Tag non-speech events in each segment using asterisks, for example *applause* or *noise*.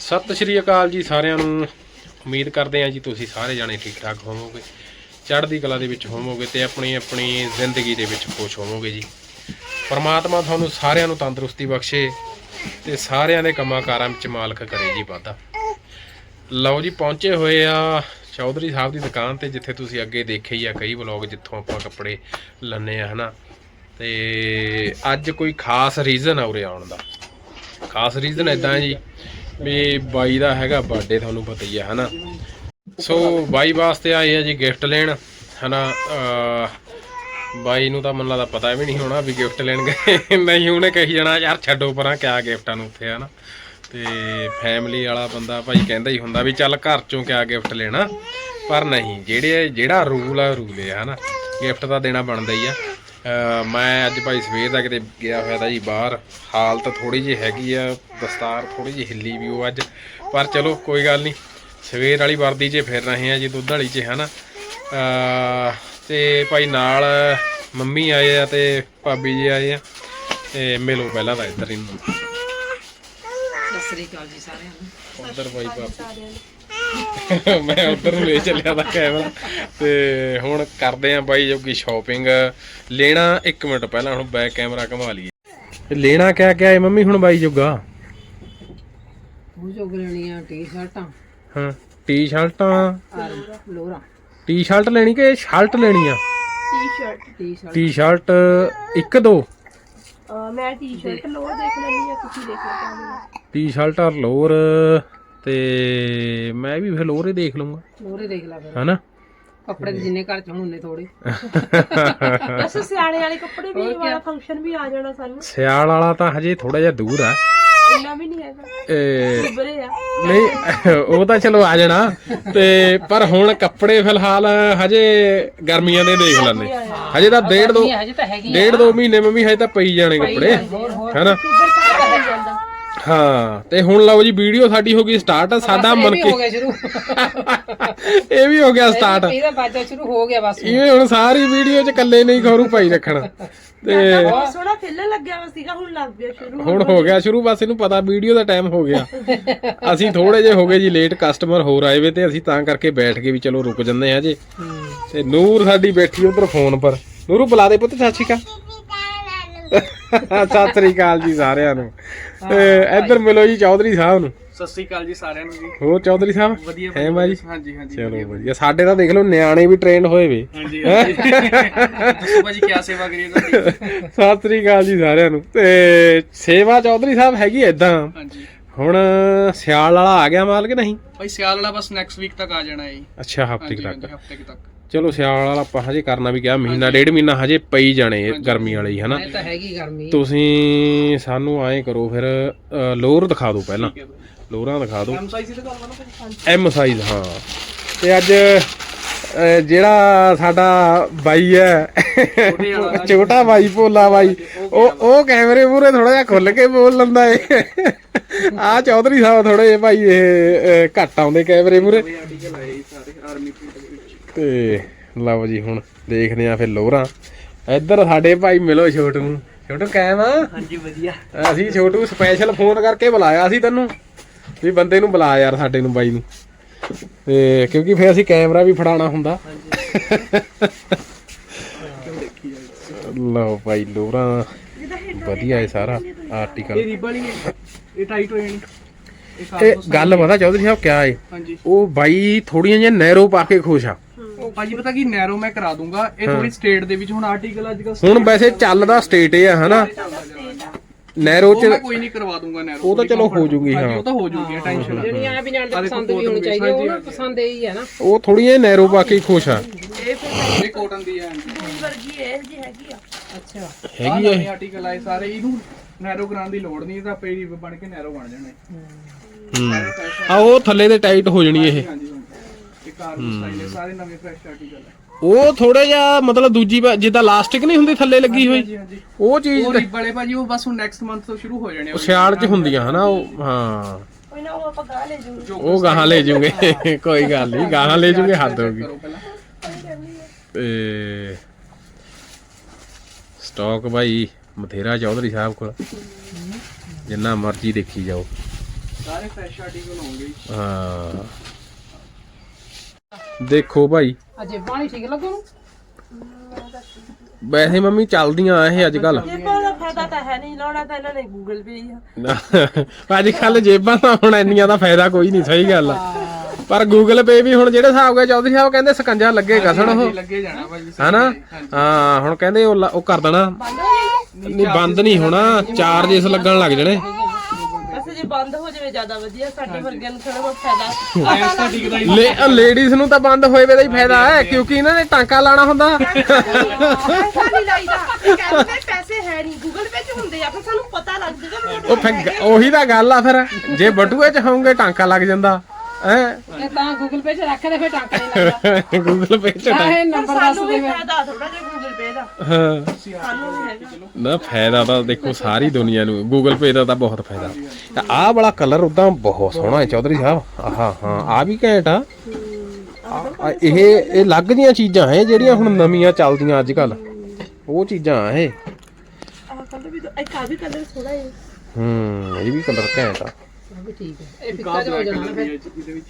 ਸਤਿ ਸ਼੍ਰੀ ਅਕਾਲ ਜੀ ਸਾਰਿਆਂ ਨੂੰ। ਉਮੀਦ ਕਰਦੇ ਹਾਂ ਜੀ ਤੁਸੀਂ ਸਾਰੇ ਜਾਣੇ ਠੀਕ ਠਾਕ ਹੋਵੋਗੇ। ਚੜ੍ਹਦੀ ਕਲਾ ਦੇ ਵਿੱਚ ਹੋਵੋਗੇ ਤੇ ਆਪਣੀ ਆਪਣੀ ਜ਼ਿੰਦਗੀ ਦੇ ਵਿੱਚ ਖੁਸ਼ ਹੋਵੋਗੇ ਜੀ। ਪਰਮਾਤਮਾ ਤੁਹਾਨੂੰ ਸਾਰਿਆਂ ਨੂੰ ਤੰਦਰੁਸਤੀ ਬਖਸ਼ੇ ਤੇ ਸਾਰਿਆਂ ਦੇ ਕੰਮਾਂ ਕਾਰਾਂ ਵਿੱਚ ਮਾਲਕ ਕਰੇ ਜੀ ਵਾਧਾ। ਲਓ ਜੀ, ਪਹੁੰਚੇ ਹੋਏ ਆ ਚੌਧਰੀ ਸਾਹਿਬ ਦੀ ਦੁਕਾਨ ਤੇ, ਜਿੱਥੇ ਤੁਸੀਂ ਅੱਗੇ ਦੇਖੇ ਹੀ ਆ ਕਈ ਵਲੌਗ, ਜਿੱਥੋਂ ਆਪਾਂ ਕੱਪੜੇ ਲੰਨੇ ਆ, ਹਨਾ। ਤੇ ਅੱਜ ਕੋਈ ਖਾਸ ਰੀਜ਼ਨ ਆ ਉਰੇ ਆਉਣ ਦਾ। ਖਾਸ ਰੀਜ਼ਨ ਇਦਾਂ ਹੈ ਜੀ ਵੀ ਬਾਈ ਦਾ ਹੈਗਾ ਬਰਥਡੇ ਤੁਹਾਨੂੰ ਪਤਾ ਹੀ ਹੈ ਹਨਾ? ਸੋ ਬਾਈ ਵਾਸਤੇ ਆਏ ਆ ਜੀ ਗਿਫਟ ਲੈਣ, ਹਨਾ? ਅਹ, ਬਾਈ ਨੂੰ ਤਾਂ ਮੈਨੂੰ ਲੱਗਦਾ ਪਤਾ ਵੀ ਨਹੀਂ ਹੋਣਾ ਵੀ ਗਿਫਟ ਲੈਣ ਗਏ। ਨਹੀਂ ਉਹਨੇ ਕਹੀ ਜਾਣਾ, ਯਾਰ ਛੱਡੋ ਪਰਾਂ, ਕਿਆ ਗਿਫਟਾਂ ਨੂੰ ਉੱਥੇ, ਹਨਾ? ਤੇ ਫੈਮਿਲੀ ਵਾਲਾ ਬੰਦਾ ਭਾਈ ਕਹਿੰਦਾ ਹੀ ਹੁੰਦਾ ਵੀ ਚੱਲ ਘਰ ਚੋਂ ਕਿਆ ਗਿਫਟ ਲੈਣਾ? ਪਰ ਨਹੀਂ, ਜਿਹੜੇ, ਜਿਹੜਾ ਰੂਲ ਆ ਰੂਲ ਆ, ਹਨਾ? ਗਿਫਟ ਤਾਂ ਦੇਣਾ ਬਣਦਾ ਹੀ ਆ। ਮੈਂ ਅੱਜ ਭਾਈ ਸਵੇਰ ਦਾ ਕਿਤੇ ਗਿਆ ਹੋਇਆ ਤਾਂ ਜੀ ਬਾਹਰ। ਹਾਲਤ ਥੋੜੀ ਜਿਹੀ ਹੈਗੀ ਆ ਦਸਤਾਰ ਥੋੜੀ ਜਿਹੀ ਹਿੱਲੀ ਵੀ ਉਹ ਅੱਜ। ਪਰ ਚਲੋ ਕੋਈ ਗੱਲ ਨਹੀਂ। ਸਵੇਰ ਵਾਲੀ ਵਰਦੀ 'ਚ ਫਿਰ ਰਹੇ ਆ ਜੀ ਦੁੱਧ ਵਾਲੀ 'ਚ ਹਨਾ? ਤੇ ਭਾਈ ਨਾਲ ਮੰਮੀ ਆਏ ਆ ਤੇ ਭਾਬੀ ਜੀ ਆਏ ਆ। ਤੇ ਮਿਲੋ ਪਹਿਲਾਂ ਤਾਂ ਇੱਧਰ ਹੀ। ਸਤਿ ਸ੍ਰੀ ਅਕਾਲ ਜੀ ਸਾਰਿਆਂ ਨੂੰ। ਉਧਰ ਭਾਈ ਭਾਬੀ *laughs* ਮੈਂ ਉਧਰ ਨੂੰ ਲੈ ਚੱਲਿਆ ਦਾ ਕੈਮਰਾ ਤੇ ਹੁਣ ਕਰਦੇ ਆ ਬਾਈ ਜੋਗੀ ਸ਼ਾਪਿੰਗ ਲੈਣਾ 1 ਮਿੰਟ ਪਹਿਲਾਂ ਹੁਣ ਬੈਕ ਕੈਮਰਾ ਘੁਮਾ ਲਈਏ। ਲੈਣਾ ਕਿਆ ਕਿਆ ਹੈ ਮੰਮੀ ਹੁਣ ਬਾਈ ਜੋਗਾ? ਉਹ ਜੋਗ ਲੈਣੀਆਂ ਟੀ-ਸ਼ਰਟਾਂ। ਹਾਂ ਟੀ-ਸ਼ਰਟਾਂ। ਲੋਰਾ। ਟੀ-ਸ਼ਰਟ ਲੈਣੀ ਕਿ ਸ਼ਰਟ ਲੈਣੀ ਆ ਟੀ-ਸ਼ਰਟ। ਟੀ-ਸ਼ਰਟ। ਟੀ-ਸ਼ਰਟ ਇੱਕ ਦੋ? ਮੈਂ ਟੀ-ਸ਼ਰਟ ਲੋਅਰ ਦੇਖ ਲੈਣੀ ਆ ਤੁਸੀਂ ਦੇਖ ਲਓ ਟੀ-ਸ਼ਰਟ ਔਰ ਲੋਅਰ। ਤੇ ਮੈਂ ਵੀ ਫਿਰ ਲੋਅਰ ਹੀ ਦੇਖ ਲਵਾਂਗਾ ਲੋਰੇ ਦੇਖ ਲਾ ਫਿਰ। ਹਨਾ? ਕੱਪੜੇ ਤੇ ਜਿੰਨੇ ਘਰ ਚ ਹੋਣ ਨੇ ਥੋੜੇ ਬਸ ਸਿਆਣੇ ਵਾਲੇ ਕੱਪੜੇ ਵੀ ਵਾਲਾ ਫੰਕਸ਼ਨ ਵੀ ਆ ਜਾਣਾ ਸਾਨੂੰ। ਸਿਆਲ ਵਾਲਾ ਤਾਂ ਹਜੇ ਥੋੜਾ ਜਿਹਾ ਦੂਰ ਆ। ਇੰਨਾ ਵੀ ਨਹੀਂ ਹੈਗਾ। ਇਹ ਆ। ਨਹੀਂ ਉਹ ਤਾਂ ਚਲੋ ਆ ਜਾਣਾ। ਤੇ ਪਰ ਹੁਣ ਕੱਪੜੇ ਫਿਲਹਾਲ ਹਜੇ ਗਰਮੀਆਂ ਦੇ ਦੇਖ ਲੈਂਦੇ। ਹਜੇ ਤਾਂ ਡੇਢ ਦੋ ਹਜੇ ਤਾਂ ਹੈਗੀ ਡੇਢ ਦੋ ਮਹੀਨੇ ਮੰਮੀ ਹਜੇ ਤਾਂ ਪਈ ਜਾਣੇ ਕੱਪੜੇ। ਹੈਨਾ? ਹਾਂ ਤੇ ਹੁਣ ਲਓ ਜੀ ਵੀਡੀਓ ਸਾਡੀ ਹੋ ਗਈ ਸਟਾਰਟ ਸਾਡਾ ਮਨ ਇਹ ਵੀ ਕੇ ਹੋ ਗਿਆ ਸ਼ੁਰੂ। *laughs* ਇਹ ਵੀ ਹੋ ਗਿਆ ਸਟਾਰਟ ਇਹਦਾ ਬਾਜਾ ਸ਼ੁਰੂ ਹੋ ਗਿਆ ਬਸ ਇਹ ਹੁਣ ਸਾਰੀ ਵੀਡੀਓ 'ਚ ਇਕੱਲੇ ਨਹੀਂ ਖਰੂ ਪਾਈ ਰੱਖਣਾ। ਤੇ ਬਹੁਤ ਸੋਹਣਾ ਫਿੱਲਣ ਲੱਗਿਆ ਵਾ ਸੀਗਾ ਹੁਣ ਲੱਗ ਗਿਆ ਸ਼ੁਰੂ। ਹੁਣ ਹੋ ਗਿਆ ਸ਼ੁਰੂ ਬਸ ਇਹਨੂੰ ਪਤਾ ਵੀਡੀਓ ਦਾ ਟਾਈਮ ਹੋ ਗਿਆ। ਅਸੀਂ ਥੋੜੇ ਜੇ ਹੋ ਗਏ ਜੀ ਲੇਟ ਕਸਟਮਰ ਹੋਰ ਆਏ ਵੇ ਤੇ ਅਸੀਂ ਤਾਂ ਕਰਕੇ ਬੈਠ ਕੇ ਵੀ ਚਲੋ ਰੁਕ ਜੰਨੇ ਆ ਜੀ। ਤੇ ਨੂਰ ਸਾਡੀ ਬੈਠੀ ਉਧਰ ਫੋਨ ਪਰ। ਨੂਰੂ ਬੁਲਾ ਦੇ ਪੁੱਤ ਸਤਿ ਸ਼੍ਰੀ ਅਕਾਲ। ਸਤਿ ਸ਼੍ਰੀ ਅਕਾਲ ਜੀ ਸਾਰਿਆਂ ਨੂੰ। ਤੇ ਇੱਧਰ ਮਿਲੋ ਜੀ ਚੌਧਰੀ ਸਾਹਿਬ ਨੂੰ। ਸਤਿ ਸ੍ਰੀ ਅਕਾਲ ਜੀ ਸਾਰਿਆਂ ਨੂੰ ਜੀ। ਹੋਰ ਚੌਧਰੀ ਸਾਹਿਬ? ਵਧੀਆ ਹੈ ਮਾ ਜੀ ਹਾਂਜੀ ਹਾਂਜੀ ਚਲੋ ਵਧੀਆ ਸਾਡੇ ਤਾਂ ਦੇਖ ਲਓ ਨਿਆਣੇ ਵੀ ਟ੍ਰੇਨਡ ਹੋਏ ਵੇ। ਹਾਂਜੀ ਹਾਂਜੀ। ਦੱਸੋ ਭਾਜੀ ਕੀ ਸੇਵਾ ਕਰੀਏ ਤੁਹਾਡੀ? ਸਤਿ ਸ਼੍ਰੀ ਅਕਾਲ ਜੀ ਸਾਰਿਆਂ ਨੂੰ। ਤੇ ਸੇਵਾ ਚੌਧਰੀ ਸਾਹਿਬ ਹੈਗੀ ਏਦਾਂ ਹਾਂਜੀ। ਹੁਣ ਸਿਆਲ ਵਾਲਾ ਆ ਗਿਆ ਮਾਲ ਕਿ ਨਹੀਂ? ਭਾਈ ਸਿਆਲ ਵਾਲਾ ਬਸ ਨੈਕਸਟ ਵੀਕ ਤੱਕ ਆ ਜਾਣਾ ਹੈ ਜੀ। ਅੱਛਾ ਹਫ਼ਤੇ ਤੱਕ। ਹਫ਼ਤੇ ਤੱਕ। ਚਲੋ ਸਿਆਲ ਵਾਲਾ ਆਪਾਂ ਹਜੇ ਕਰਨਾ ਵੀ ਕਿਹਾ ਮਹੀਨਾ ਡੇਢ ਮਹੀਨਾ ਹਜੇ ਪਈ ਜਾਣੇ ਇਹ ਗਰਮੀ ਵਾਲੇ ਹੀ ਹਨਾ? ਇਹ ਤਾਂ ਹੈਗੀ ਗਰਮੀ। ਤੁਸੀਂ ਸਾਨੂੰ ਐਂ ਕਰੋ ਫਿਰ ਅ, ਲੋਅਰ ਦਿਖਾ ਦਿਓ ਪਹਿਲਾਂ। ਲੋਅਰਾਂ ਦਿਖਾ ਦਿਓ। ਐਮ ਸਾਈਜ਼ ਦੀ ਦੁਕਾਨ ਵਾ ਨਾ ਭਾਜੀ ਐਮ ਸਾਈਜ਼ ਹਾਂ। ਤੇ ਅੱਜ ਅ, ਜਿਹੜਾ ਸਾਡਾ ਬਾਈ ਹੈ ਛੋਟਾ ਬਾਈ। ਭੋਲਾ ਬਾਈ ਉਹ ਉਹ ਕੈਮਰੇ ਮੂਰੇ ਥੋੜਾ ਜਿਹਾ ਖੁੱਲ ਕੇ ਬੋਲ ਲੈਂਦਾ ਏ। ਆ ਚੌਧਰੀ ਸਾਹਿਬ ਥੋੜੇ ਜਿਹੇ ਭਾਈ ਇਹ ਅ, ਘੱਟ ਆਉਂਦੇ ਕੈਮਰੇ ਮੂਰੇ ਆਰਟੀਕਲ ਆਏ ਸਾਰੇ ਆਰਮੀ ਤੇ ਲਓ ਜੀ ਹੁਣ ਦੇਖਦੇ ਆ ਫਿਰ ਲੋਹਰਾਂ। ਇੱਧਰ ਸਾਡੇ ਭਾਈ ਮਿਲੋ ਛੋਟੂ। ਨੂੰ ਛੋਟੂ ਕਾਇਮ ਆ? ਹਾਂਜੀ ਵਧੀਆ। ਅਸੀਂ ਛੋਟੂ ਸਪੈਸ਼ਲ ਫੋਨ ਕਰਕੇ ਬੁਲਾਇਆ ਸੀ ਤੈਨੂੰ। ਵੀ ਬੰਦੇ ਨੂੰ ਬੁਲਾ ਯਾਰ ਸਾਡੇ ਨੂੰ ਬਾਈ ਨੂੰ। ਤੇ ਕਿਉਂਕਿ ਫਿਰ ਅਸੀਂ ਕੈਮਰਾ ਵੀ ਫੜਾਉਣਾ ਹੁੰਦਾ। ਲਓ ਭਾਈ ਲੋਹਰਾਂ। ਵਧੀਆ ਹੈ ਸਾਰਾ ਆਰਟੀਕਲ ਇਹ ਰਿਬਨ ਹੀ ਹੈ ਇਹ ਟਾਈਟ ਹੋ ਜਾਣੀ। ਇਹ ਗੱਲ ਪਤਾ ਚੌਧਰੀ ਸਾਹਿਬ ਕਿਆ ਹੈ ਉਹ ਬਾਈ ਥੋੜੀਆਂ ਜਿਹੀਆਂ ਨੈਰੋ ਪਾ ਕੇ ਖੁਸ਼ ਆ। ਭਾਜੀ ਪਤਾ ਕੀ ਨੈਰੋ ਮੈਂ ਕਰਾ ਦੂੰਗਾ। ਇਹ ਥੋੜੀ ਸਟੇਟ ਦੇ ਵਿੱਚ ਹੁਣ ਆਰਟੀਕਲ ਅੱਜ ਕੱਲ ਹੁਣ ਵੈਸੇ ਚੱਲਦਾ ਸਟੇਟ ਇਹ ਆ ਹਨਾ? ਨੈਰੋ ਚ ਮੈਂ ਕੋਈ ਨਹੀਂ ਕਰਵਾ ਦੂੰਗਾ ਨੈਰੋ ਉਹ ਤਾਂ ਚਲੋ ਹੋ ਜੂਗੀ ਹਾਂਜੀ ਹਾਂ। ਉਹ ਤਾਂ ਹੋ ਜੂਗੀ ਟੈਨਸ਼ਨ ਜਿਹੜੀ ਆ ਵੀ ਜਾਣ ਦੀ ਪਸੰਦ ਵੀ ਹੋਣੀ ਚਾਹੀਦੀ ਉਹ ਨਾ ਪਸੰਦ ਇਹ ਹੀ ਹੈ ਨਾ। ਉਹ ਥੋੜੀਆਂ ਨੈਰੋ ਪਾ ਕੇ ਹੀ ਖੁਸ਼ ਆ। ਇਹ ਫਿਰ ਇਹ ਕਾਟਨ ਦੀ ਹੈ ਵਰਗੀ ਇਹ ਜੀ ਹੈਗੀ ਆ। ਅੱਛਾ। ਹੈਗੀ ਆ ਇਹ? ਆਰਟੀਕਲ ਆਏ ਸਾਰੇ ਇਹਨੂੰ ਨੈਰੋ ਕਰਾਉਣ ਦੀ ਲੋੜ ਨਹੀਂ ਇਹ ਤਾਂ ਪੇੜੀ ਬਣ ਕੇ ਨੈਰੋ ਬਣ ਜਾਣੇ। ਹੂੰ। ਆ ਉਹ ਥੱਲੇ ਤੇ ਟਾਈਟ ਹੋ ਜਣੀ ਇਹ। ਇਹ ਕਾਰ ਦੀ ਸਟਾਈਲ ਹੈ ਸਾਰੇ ਨਵੇਂ ਫਰੈਸ਼ ਆਰਟੀਕਲ ਹੈ। ਉਹ ਥੋੜਾ ਜਿਹਾ ਮਤਲਬ ਦੂਜੀ ਵਾ- ਜਿੱਦਾਂ ਲਾਸਟਿਕ ਨਹੀਂ ਹੁੰਦੀ ਥੱਲੇ ਲੱਗੀ ਹੋਈ? ਹਾਂਜੀ ਉਹ ਚੀਜ਼ ਉਹ ਤੇ- ਰਿਬਲੇ ਭਾਜੀ ਉਹ ਬਸ ਹੁਣ ਨੈਕਸਟ ਮੰਥ ਤੋਂ ਸ਼ੁਰੂ ਹੋ ਜਾਣੇ ਉਹ ਸਿਆਲ ਚ ਹੁੰਦੀਆਂ ਹਨਾ ਉਹ ਹਾਂ। ਕੋਈ ਨਾ ਉਹ ਆਪਾਂ ਗਾ ਲੈ ਜੂਗੇ। ਉਹ ਗਾਹਾਂ ਲੈ ਜੂਗੇ। *laughs* ਕੋਈ ਗੱਲ ਨਹੀਂ ਗਾਹਾਂ ਲੈ ਜੂਗੇ ਹੱਦ ਹੋ ਗਈ। ਕਰੋ ਪਹਿਲਾਂ। ਤੇ ਸਟਾਕ ਭਾਈ ਮਥੇਰਾ ਚੌਧਰੀ ਸਾਹਿਬ ਕੋਲ। ਜਿੰਨਾ ਮਰਜ਼ੀ ਦੇਖੀ ਜਾਓ। ਸਾਰੇ ਫਰੈਸ਼ ਆਰਟੀਕਲ ਹੋਣਗੇ। ਹਾਂ। ਦੇਖੋ ਭਾਈ। ਅਜੇ ਬਾਣੀ ਠੀਕ ਲੱਗੂ ਨੂੰ? ਵੈਸੇ ਮੰਮੀ ਚੱਲਦੀਆਂ ਇਹ ਅੱਜ ਕੱਲ ਜੇਬਾਂ ਦਾ ਫਾਇਦਾ ਤਾਂ ਹੈ ਨਹੀਂ ਲਾਉਣਾ ਤਾਂ ਇਹਨਾਂ ਨੇ ਗੂਗਲ ਪੇ ਹੀ ਆ। ਅੱਜ ਕੱਲ ਜੇਬਾਂ ਤਾਂ ਹੁਣ ਇੰਨੀਆਂ ਦਾ ਫਾਇਦਾ ਕੋਈ ਨਹੀਂ ਸਹੀ ਗੱਲ ਆ। ਪਰ ਗੂਗਲ ਪੇ ਵੀ ਹੁਣ ਜਿਹੜੇ ਹਿਸਾਬ ਨਾਲ ਚੌਧਰੀ ਸਾਹਿਬ ਕਹਿੰਦੇ ਸਕੰਜਾ ਲੱਗੇ ਕਸਣ ਉਹ। ਹਾਂਜੀ, ਲੱਗੇ ਜਾਣਾ ਭਾਜੀ ਹਨਾ? ਹਾਂ ਹੁਣ ਕਹਿੰਦੇ ਉਹ ਕਰ ਦੇਣਾ। ਬੰਦ ਨਹੀਂ ਬੰਦ ਨਹੀਂ ਹੋਣਾ ਚਾਰजेस ਲੱਗਣ ਲੱਗ ਜਣੇ। ਬੰਦ ਹੋ ਜਾਵੇ ਜ਼ਿਆਦਾ ਵਧੀਆ ਸਾਡੇ ਵਰਗਿਆਂ ਨੂੰ ਥੋੜਾ ਬਹੁਤ ਫਾਇਦਾ। ਐਸ ਤਾਂ ਟਿਕਦਾ ਹੀ ਲੇਡੀਜ਼ ਨੂੰ ਤਾਂ ਬੰਦ ਹੋਏ ਵੇ ਦਾ ਹੀ ਫਾਇਦਾ ਹੈ ਕਿਉਂਕਿ ਇਹਨਾਂ ਨੇ ਟਾਂਕਾ ਲਾਣਾ ਹੁੰਦਾ। ਪੈਸਾ ਨਹੀਂ ਲਾਈਦਾ। ਇਹ ਕਹਿੰਦੇ ਪੈਸੇ ਹੈ ਨਹੀਂ ਗੂਗਲ ਪੇ ਚ ਹੁੰਦੇ ਆ ਫਿਰ ਸਾਨੂੰ ਪਤਾ ਲੱਗ ਜਾਏਗਾ ਵੀ ਉਹ ਫਿਰ ਗ- ਉਹੀ ਤਾਂ ਗੱਲ ਆ ਫਿਰ ਜੇ ਬਟੂਏ ਚ ਹੋਣਗੇ ਟਾਂਕਾ ਲੱਗ ਜਾਂਦਾ ਹੈ? ਤਾਂ ਗੂਗਲ ਪੇ 'ਚ ਰੱਖ ਦੇ ਫਿਰ ਟਾਂਕਾ ਨਹੀਂ ਲੱਗਦਾ। ਗੂਗਲ ਪੇ ਚ ਟਾਂਕਾ। ਇਹ ਨੰਬਰ ਦੱਸ ਸਾਨੂੰ ਦੇ ਵੀ ਫਾਇਦਾ ਥੋੜਾ ਜਿਹਾ ਹਾਂ। ਸਾਨੂੰ ਵੀ ਹੈਗਾ। ਨਾ ਫਾਇਦਾ ਤਾਂ ਦੇਖੋ ਸਾਰੀ ਦੁਨੀਆ ਨੂੰ ਗੂਗਲ ਪੇ ਦਾ ਤਾਂ ਬਹੁਤ ਫਾਇਦਾ। ਤਾਂ ਆਹ ਵਾਲਾ ਕਲਰ ਉਦਾਂ ਬਹੁਤ ਸੋਹਣਾ ਹੈ ਚੌਧਰੀ ਸਾਹਿਬ। ਆਹਾ ਹਾਂ ਆ ਵੀ ਘੈਂਟ ਆ। ਇਹ ਇਹ ਲੱਗ ਜੀਆਂ ਚੀਜ਼ਾਂ ਹੈ ਜਿਹੜੀਆਂ ਹੁਣ ਨਵੀਆਂ ਚੱਲਦੀਆਂ ਅੱਜ ਕੱਲ ਉਹ ਚੀਜ਼ਾਂ ਆ ਇਹ। ਆਹ ਕਲਰ ਵੀ ਇੱਕ ਆ ਵੀ ਕਲਰ ਥੋੜਾ ਹੈ ਹੂੰ ਇਹ ਵੀ ਕਲਰ ਘੈਂਟ ਆ। ਉਹ ਵੀ ਠੀਕ ਹੈ। ਇਹ ਫਿੱਕਾ ਜਿਹਾ ਹੋ ਜਾਣਾ ਨਾ ਫਿਰ। ਇਹਦੇ ਵਿੱਚ।